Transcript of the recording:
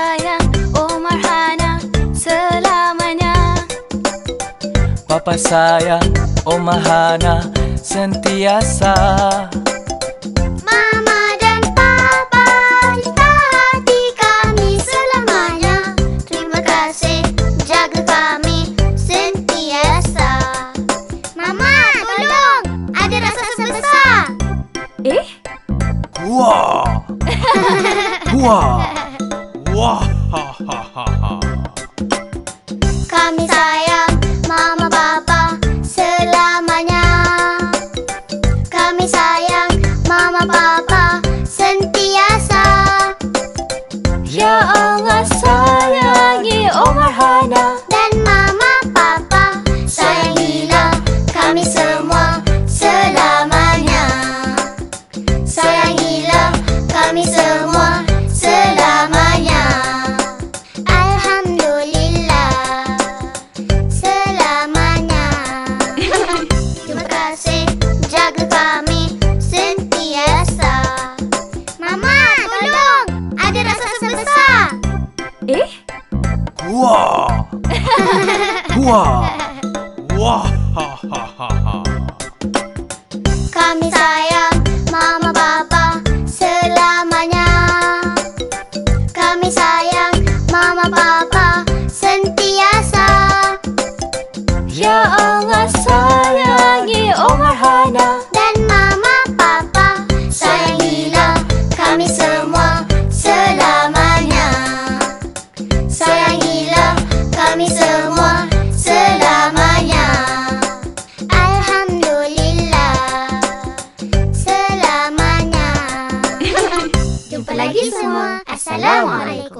sayang Oh Marhana selamanya Papa sayang Oh Marhana sentiasa Mama dan Papa cinta hati kami selamanya Terima kasih jaga kami sentiasa Mama tolong ada rasa sebesar Eh? Wah! Wah! Wah ha ha kami sentiasa. Mama tolong. Ada raksasa besar Eh? Wah. Wah. Wah. Ha ha ha ha. Kami sayang Mama Papa selamanya. Kami sayang Mama Papa lagi semua. Assalamualaikum.